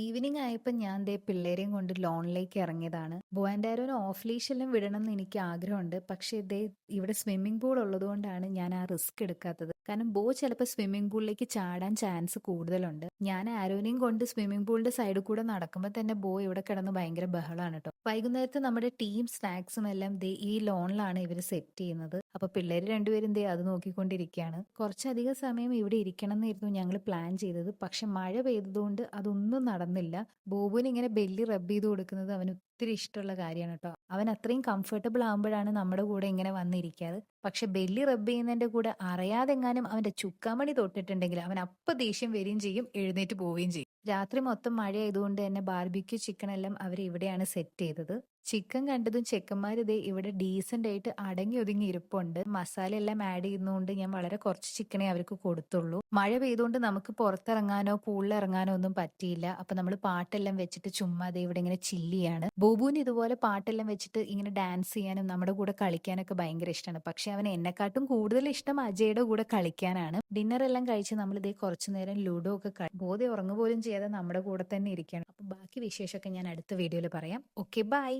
Evening ആയപ്പോൾ ഞാൻ ദേ പിള്ളേരെയും കൊണ്ട് ലോണിലേക്ക് ഇറങ്ങിയതാണ്. ബോയാൻഡാരോന് ഓഫ് ലീഷെല്ലാം വിടണം എന്ന് എനിക്ക് ആഗ്രഹമുണ്ട്. പക്ഷേ ദേ ഇവിടെ സ്വിമ്മിംഗ് പൂൾ ഉള്ളതുകൊണ്ടാണ് ഞാൻ ആ റിസ്ക് എടുക്കാത്തത്. കാരണം ബോ ചിലപ്പോൾ സ്വിമ്മിംഗ് പൂളിലേക്ക് ചാടാൻ ചാൻസ് കൂടുതലുണ്ട്. ഞാൻ ആരോനെയും കൊണ്ട് സ്വിമ്മിംഗ് പൂളിന്റെ സൈഡിൽ കൂടെ നടക്കുമ്പോൾ തന്നെ ബോ ഇവിടെ കിടന്ന് ഭയങ്കര ബഹളമാണ് കേട്ടോ വൈകുന്നേരത്ത് നമ്മുടെ ടീം സ്നാക്സും എല്ലാം ദേ ഈ ലോണിലാണ് ഇവർ സെറ്റ് ചെയ്യുന്നത്. അപ്പൊ പിള്ളേർ രണ്ടുപേരും ദേ അത് നോക്കിക്കൊണ്ടിരിക്കുകയാണ് കുറച്ചധികം സമയം ഇവിടെ ഇരിക്കണം എന്നായിരുന്നു ഞങ്ങൾ പ്ലാൻ ചെയ്തത്. പക്ഷെ മഴ പെയ്തതുകൊണ്ട് അതൊന്നും നടന്നില്ല. ബോബുവിന് ഇങ്ങനെ ബെല്ലി റബ്ബ് ചെയ്ത് കൊടുക്കുന്നത് അവന് ഒത്തിരി ഇഷ്ടമുള്ള കാര്യമാണ് കേട്ടോ. അവൻ അത്രയും കംഫർട്ടബിൾ ആകുമ്പോഴാണ് നമ്മുടെ കൂടെ ഇങ്ങനെ വന്നിരിക്കാറ്. പക്ഷെ ബെല്ലി റബ്ബ് ചെയ്യുന്നതിന്റെ കൂടെ അറിയാതെങ്ങാനും അവന്റെ ചുക്കാമണി തൊട്ടിട്ടുണ്ടെങ്കിൽ അവൻ അപ്പൊ ദേഷ്യം വരികയും ചെയ്യും എഴുന്നേറ്റ് പോവുകയും ചെയ്യും. രാത്രി മൊത്തം മഴ ആയതുകൊണ്ട് തന്നെ ബാർബിക്യൂ ചിക്കൻ എല്ലാം അവർ ഇവിടെയാണ് സെറ്റ് ചെയ്തത്. ചിക്കൻ കണ്ടതും ചെക്കന്മാർ ഇതേ ഇവിടെ ഡീസെന്റ് ആയിട്ട് അടങ്ങി ഒതുങ്ങി ഇരിപ്പുണ്ട്. മസാല എല്ലാം ആഡ് ചെയ്യുന്നതുകൊണ്ട് ഞാൻ വളരെ കുറച്ച് ചിക്കനേ അവർക്ക് കൊടുത്തുള്ളൂ. മഴ പെയ്തുകൊണ്ട് നമുക്ക് പുറത്തിറങ്ങാനോ പൂളിലിറങ്ങാനോ ഒന്നും പറ്റിയില്ല. അപ്പൊ നമ്മൾ പാട്ടെല്ലാം വെച്ചിട്ട് ചുമ്മാ ദേ ഇവിടെ ഇങ്ങനെ ചില്ലിയാണ് ബോബുവിന് ഇതുപോലെ പാട്ടെല്ലാം വെച്ചിട്ട് ഇങ്ങനെ ഡാൻസ് ചെയ്യാനും നമ്മുടെ കൂടെ കളിക്കാനൊക്കെ ഭയങ്കര ഇഷ്ടമാണ് പക്ഷെ അവൻ എന്നെക്കാട്ടും കൂടുതൽ ഇഷ്ടം അജയുടെ കൂടെ കളിക്കാനാണ്. ഡിന്നർ എല്ലാം കഴിച്ച് നമ്മൾ ഇതേ കുറച്ചു നേരം ലുഡോ ഒക്കെ കളി ബോധം ഉറങ്ങുപോലും ചെയ്യാതെ നമ്മുടെ കൂടെ തന്നെ ഇരിക്കണം അപ്പൊ ബാക്കി വിശേഷമൊക്കെ ഞാൻ അടുത്ത വീഡിയോയിൽ പറയാം. Okay bye.